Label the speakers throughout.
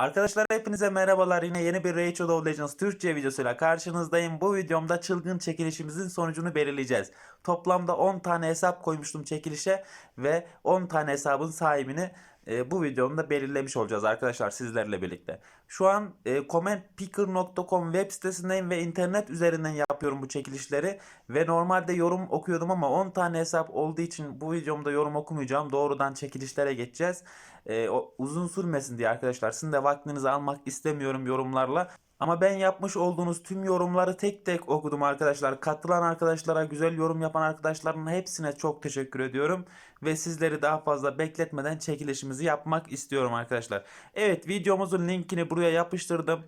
Speaker 1: Arkadaşlar hepinize merhabalar. Yine yeni bir Rachel of Legends Türkçe videosuyla karşınızdayım. Bu videomda çılgın çekilişimizin sonucunu belirleyeceğiz. Toplamda 10 tane hesap koymuştum çekilişe ve 10 tane hesabın sahibini e, bu videomda belirlemiş olacağız arkadaşlar sizlerle birlikte. Şu an e, commentpicker.com web sitesindeyim ve internet üzerinden yapıyorum bu çekilişleri ve normalde yorum okuyordum ama 10 tane hesap olduğu için bu videomda yorum okumayacağım. Doğrudan çekilişlere geçeceğiz. E, o, uzun sürmesin diye arkadaşlar sizin de vaktinizi almak istemiyorum yorumlarla. Ama ben yapmış olduğunuz tüm yorumları tek tek okudum arkadaşlar. Katılan arkadaşlara, güzel yorum yapan arkadaşların hepsine çok teşekkür ediyorum. Ve sizleri daha fazla bekletmeden çekilişimizi yapmak istiyorum arkadaşlar. Evet videomuzun linkini buraya yapıştırdım.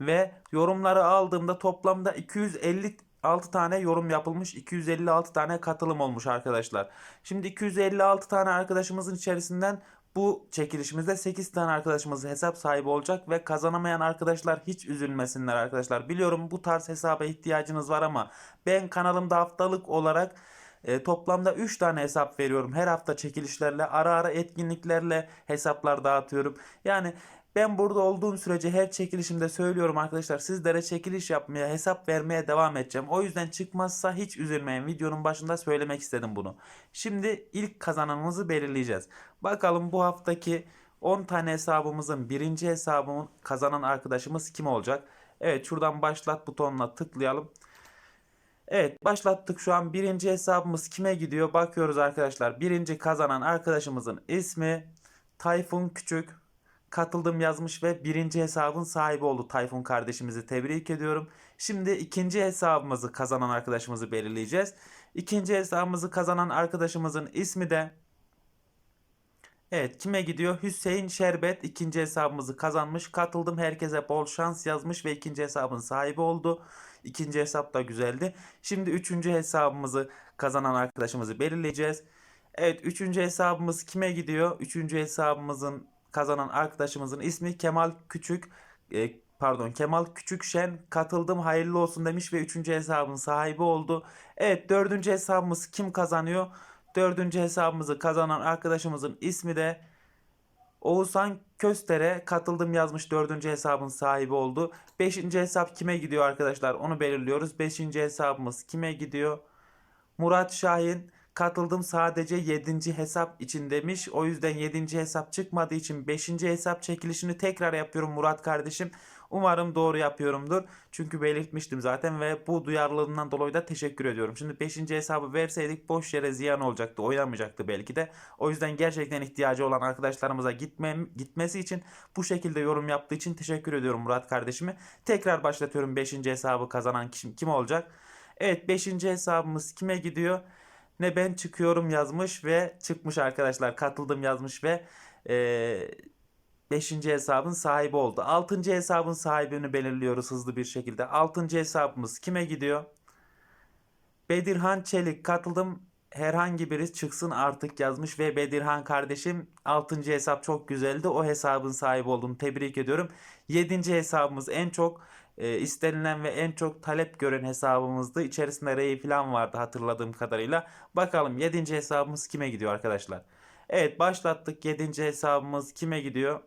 Speaker 1: Ve yorumları aldığımda toplamda 256 tane yorum yapılmış. 256 tane katılım olmuş arkadaşlar. Şimdi 256 tane arkadaşımızın içerisinden bu çekilişimizde 8 tane arkadaşımız hesap sahibi olacak ve kazanamayan arkadaşlar hiç üzülmesinler arkadaşlar. Biliyorum bu tarz hesaba ihtiyacınız var ama ben kanalımda haftalık olarak e, toplamda 3 tane hesap veriyorum. Her hafta çekilişlerle, ara ara etkinliklerle hesaplar dağıtıyorum. Yani ben burada olduğum sürece her çekilişimde söylüyorum arkadaşlar sizlere çekiliş yapmaya, hesap vermeye devam edeceğim. O yüzden çıkmazsa hiç üzülmeyin. Videonun başında söylemek istedim bunu. Şimdi ilk kazananımızı belirleyeceğiz. Bakalım bu haftaki 10 tane hesabımızın birinci hesabının kazanan arkadaşımız kim olacak? Evet şuradan başlat butonuna tıklayalım. Evet başlattık şu an birinci hesabımız kime gidiyor bakıyoruz arkadaşlar. Birinci kazanan arkadaşımızın ismi Tayfun Küçük katıldım yazmış ve birinci hesabın sahibi oldu Tayfun kardeşimizi tebrik ediyorum. Şimdi ikinci hesabımızı kazanan arkadaşımızı belirleyeceğiz. İkinci hesabımızı kazanan arkadaşımızın ismi de Evet kime gidiyor? Hüseyin Şerbet ikinci hesabımızı kazanmış. Katıldım herkese bol şans yazmış ve ikinci hesabın sahibi oldu. İkinci hesap da güzeldi. Şimdi üçüncü hesabımızı kazanan arkadaşımızı belirleyeceğiz. Evet üçüncü hesabımız kime gidiyor? Üçüncü hesabımızın kazanan arkadaşımızın ismi Kemal Küçük. E, pardon Kemal Küçükşen katıldım hayırlı olsun demiş ve üçüncü hesabın sahibi oldu. Evet dördüncü hesabımız kim kazanıyor? Dördüncü hesabımızı kazanan arkadaşımızın ismi de Oğuzhan Köster'e katıldım yazmış dördüncü hesabın sahibi oldu. Beşinci hesap kime gidiyor arkadaşlar onu belirliyoruz. Beşinci hesabımız kime gidiyor? Murat Şahin katıldım sadece 7. hesap için demiş. O yüzden 7. hesap çıkmadığı için 5. hesap çekilişini tekrar yapıyorum Murat kardeşim. Umarım doğru yapıyorumdur. Çünkü belirtmiştim zaten ve bu duyarlılığından dolayı da teşekkür ediyorum. Şimdi 5. hesabı verseydik boş yere ziyan olacaktı. Oynamayacaktı belki de. O yüzden gerçekten ihtiyacı olan arkadaşlarımıza gitmem, gitmesi için bu şekilde yorum yaptığı için teşekkür ediyorum Murat kardeşimi. Tekrar başlatıyorum 5. hesabı kazanan kişi kim olacak? Evet 5. hesabımız kime gidiyor? Ne ben çıkıyorum yazmış ve çıkmış arkadaşlar. Katıldım yazmış ve eee 5. hesabın sahibi oldu. 6. hesabın sahibini belirliyoruz hızlı bir şekilde. 6. hesabımız kime gidiyor? Bedirhan Çelik katıldım. Herhangi biri çıksın artık yazmış ve Bedirhan kardeşim 6. hesap çok güzeldi. O hesabın sahibi olduğunu tebrik ediyorum. 7. hesabımız en çok e, istenilen ve en çok talep gören hesabımızdı. İçerisinde Ray falan vardı hatırladığım kadarıyla. Bakalım 7. hesabımız kime gidiyor arkadaşlar? Evet başlattık 7. hesabımız kime gidiyor?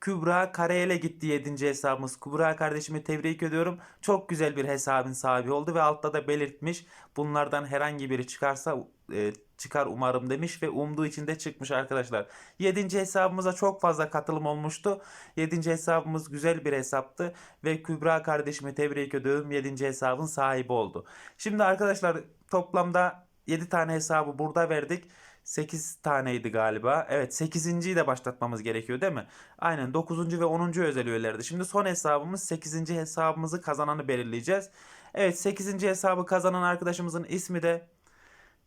Speaker 1: Kübra Karayel'e gitti 7. hesabımız. Kübra kardeşimi tebrik ediyorum. Çok güzel bir hesabın sahibi oldu ve altta da belirtmiş. Bunlardan herhangi biri çıkarsa e, çıkar umarım demiş ve umduğu için de çıkmış arkadaşlar. 7. hesabımıza çok fazla katılım olmuştu. 7. hesabımız güzel bir hesaptı ve Kübra kardeşimi tebrik ediyorum. 7. hesabın sahibi oldu. Şimdi arkadaşlar toplamda 7 tane hesabı burada verdik. 8 taneydi galiba. Evet 8.yi de başlatmamız gerekiyor değil mi? Aynen 9. ve 10. özel üyelerdi. Şimdi son hesabımız 8. hesabımızı kazananı belirleyeceğiz. Evet 8. hesabı kazanan arkadaşımızın ismi de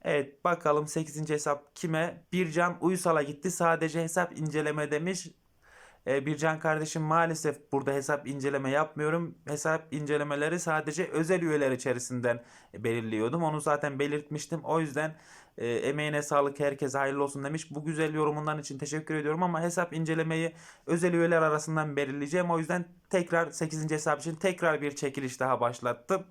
Speaker 1: Evet bakalım 8. hesap kime? Bircan Uysal'a gitti. Sadece hesap inceleme demiş. Ee, Bircan kardeşim maalesef burada hesap inceleme yapmıyorum. Hesap incelemeleri sadece özel üyeler içerisinden belirliyordum. Onu zaten belirtmiştim. O yüzden e, emeğine sağlık herkese hayırlı olsun demiş. Bu güzel yorumundan için teşekkür ediyorum ama hesap incelemeyi özel üyeler arasından belirleyeceğim. O yüzden tekrar 8. hesap için tekrar bir çekiliş daha başlattım.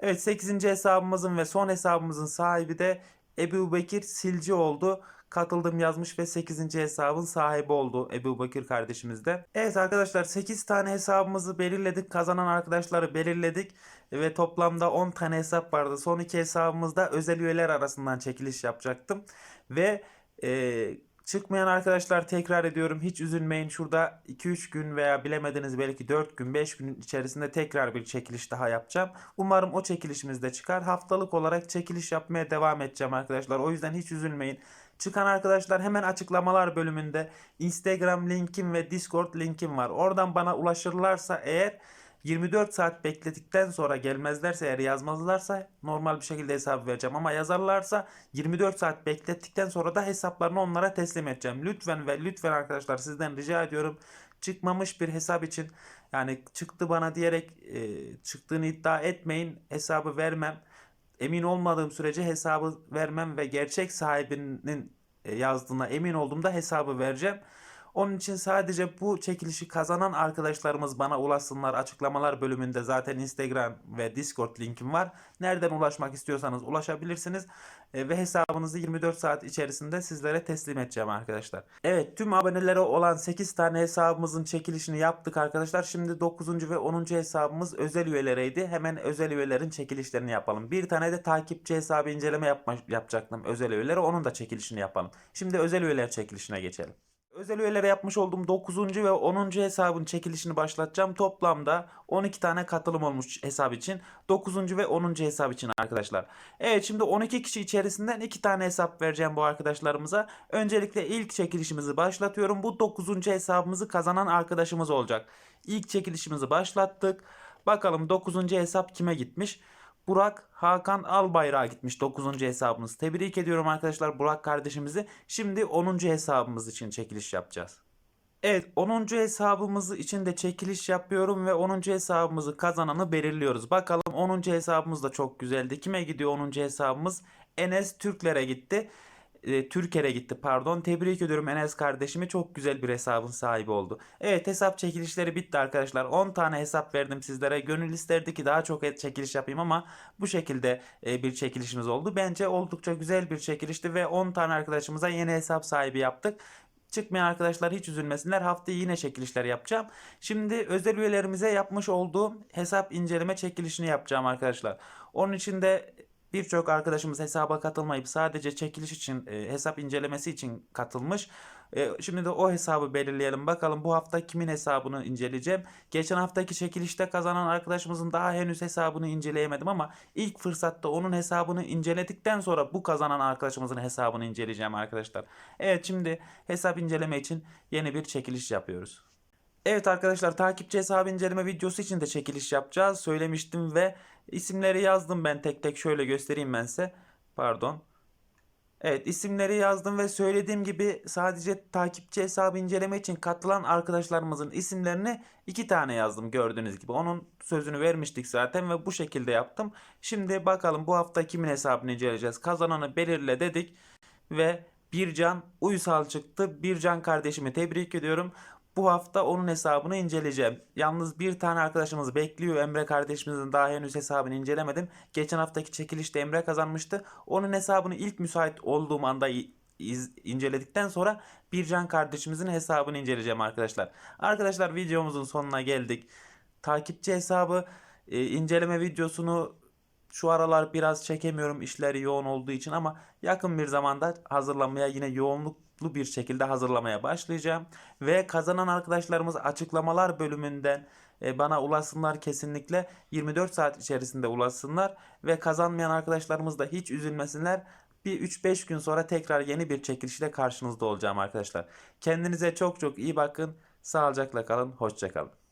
Speaker 1: Evet 8. hesabımızın ve son hesabımızın sahibi de Ebu Bekir Silci oldu. Katıldım yazmış ve 8. hesabın sahibi oldu Ebu Bekir kardeşimiz de. Evet arkadaşlar 8 tane hesabımızı belirledik. Kazanan arkadaşları belirledik. Ve toplamda 10 tane hesap vardı. Son iki hesabımızda özel üyeler arasından çekiliş yapacaktım. Ve e, çıkmayan arkadaşlar tekrar ediyorum hiç üzülmeyin. Şurada 2-3 gün veya bilemediniz belki 4 gün 5 gün içerisinde tekrar bir çekiliş daha yapacağım. Umarım o çekilişimiz de çıkar. Haftalık olarak çekiliş yapmaya devam edeceğim arkadaşlar. O yüzden hiç üzülmeyin. Çıkan arkadaşlar hemen açıklamalar bölümünde Instagram linkim ve Discord linkim var. Oradan bana ulaşırlarsa eğer 24 saat bekledikten sonra gelmezlerse eğer yazmazlarsa normal bir şekilde hesap vereceğim ama yazarlarsa 24 saat beklettikten sonra da hesaplarını onlara teslim edeceğim. Lütfen ve lütfen arkadaşlar sizden rica ediyorum çıkmamış bir hesap için yani çıktı bana diyerek e, çıktığını iddia etmeyin hesabı vermem. Emin olmadığım sürece hesabı vermem ve gerçek sahibinin e, yazdığına emin olduğumda hesabı vereceğim. Onun için sadece bu çekilişi kazanan arkadaşlarımız bana ulaşsınlar. Açıklamalar bölümünde zaten Instagram ve Discord linkim var. Nereden ulaşmak istiyorsanız ulaşabilirsiniz. E, ve hesabınızı 24 saat içerisinde sizlere teslim edeceğim arkadaşlar. Evet tüm abonelere olan 8 tane hesabımızın çekilişini yaptık arkadaşlar. Şimdi 9. ve 10. hesabımız özel üyelereydi. Hemen özel üyelerin çekilişlerini yapalım. Bir tane de takipçi hesabı inceleme yapma, yapacaktım özel üyelere. Onun da çekilişini yapalım. Şimdi özel üyeler çekilişine geçelim. Özel üyelere yapmış olduğum 9. ve 10. hesabın çekilişini başlatacağım. Toplamda 12 tane katılım olmuş hesap için. 9. ve 10. hesap için arkadaşlar. Evet şimdi 12 kişi içerisinden 2 tane hesap vereceğim bu arkadaşlarımıza. Öncelikle ilk çekilişimizi başlatıyorum. Bu 9. hesabımızı kazanan arkadaşımız olacak. İlk çekilişimizi başlattık. Bakalım 9. hesap kime gitmiş? Burak Hakan Albayrak'a gitmiş 9. hesabımız. Tebrik ediyorum arkadaşlar Burak kardeşimizi. Şimdi 10. hesabımız için çekiliş yapacağız. Evet 10. hesabımız için de çekiliş yapıyorum ve 10. hesabımızı kazananı belirliyoruz. Bakalım 10. hesabımız da çok güzeldi. Kime gidiyor 10. hesabımız? Enes Türklere gitti. E, Türker'e gitti pardon. Tebrik ediyorum Enes kardeşimi. Çok güzel bir hesabın sahibi oldu. Evet hesap çekilişleri bitti arkadaşlar. 10 tane hesap verdim sizlere. Gönül isterdi ki daha çok çekiliş yapayım ama bu şekilde e, bir çekilişimiz oldu. Bence oldukça güzel bir çekilişti ve 10 tane arkadaşımıza yeni hesap sahibi yaptık. Çıkmayan arkadaşlar hiç üzülmesinler. Haftaya yine çekilişler yapacağım. Şimdi özel üyelerimize yapmış olduğum hesap inceleme çekilişini yapacağım arkadaşlar. Onun için de Birçok arkadaşımız hesaba katılmayıp sadece çekiliş için e, hesap incelemesi için katılmış. E, şimdi de o hesabı belirleyelim. Bakalım bu hafta kimin hesabını inceleyeceğim. Geçen haftaki çekilişte kazanan arkadaşımızın daha henüz hesabını inceleyemedim ama ilk fırsatta onun hesabını inceledikten sonra bu kazanan arkadaşımızın hesabını inceleyeceğim arkadaşlar. Evet şimdi hesap inceleme için yeni bir çekiliş yapıyoruz. Evet arkadaşlar takipçi hesabı inceleme videosu için de çekiliş yapacağız. Söylemiştim ve isimleri yazdım ben tek tek şöyle göstereyim ben size. Pardon. Evet isimleri yazdım ve söylediğim gibi sadece takipçi hesabı inceleme için katılan arkadaşlarımızın isimlerini iki tane yazdım gördüğünüz gibi. Onun sözünü vermiştik zaten ve bu şekilde yaptım. Şimdi bakalım bu hafta kimin hesabını inceleyeceğiz. Kazananı belirle dedik ve Bircan Uysal çıktı. Bircan kardeşimi tebrik ediyorum. Bu hafta onun hesabını inceleyeceğim. Yalnız bir tane arkadaşımız bekliyor. Emre kardeşimizin daha henüz hesabını incelemedim. Geçen haftaki çekilişte Emre kazanmıştı. Onun hesabını ilk müsait olduğum anda inceledikten sonra Bircan kardeşimizin hesabını inceleyeceğim arkadaşlar. Arkadaşlar videomuzun sonuna geldik. Takipçi hesabı e, inceleme videosunu şu aralar biraz çekemiyorum işleri yoğun olduğu için ama yakın bir zamanda hazırlamaya yine yoğunluklu bir şekilde hazırlamaya başlayacağım. Ve kazanan arkadaşlarımız açıklamalar bölümünden e, bana ulaşsınlar kesinlikle 24 saat içerisinde ulaşsınlar ve kazanmayan arkadaşlarımız da hiç üzülmesinler. Bir 3-5 gün sonra tekrar yeni bir çekilişle karşınızda olacağım arkadaşlar. Kendinize çok çok iyi bakın. Sağlıcakla kalın. Hoşçakalın.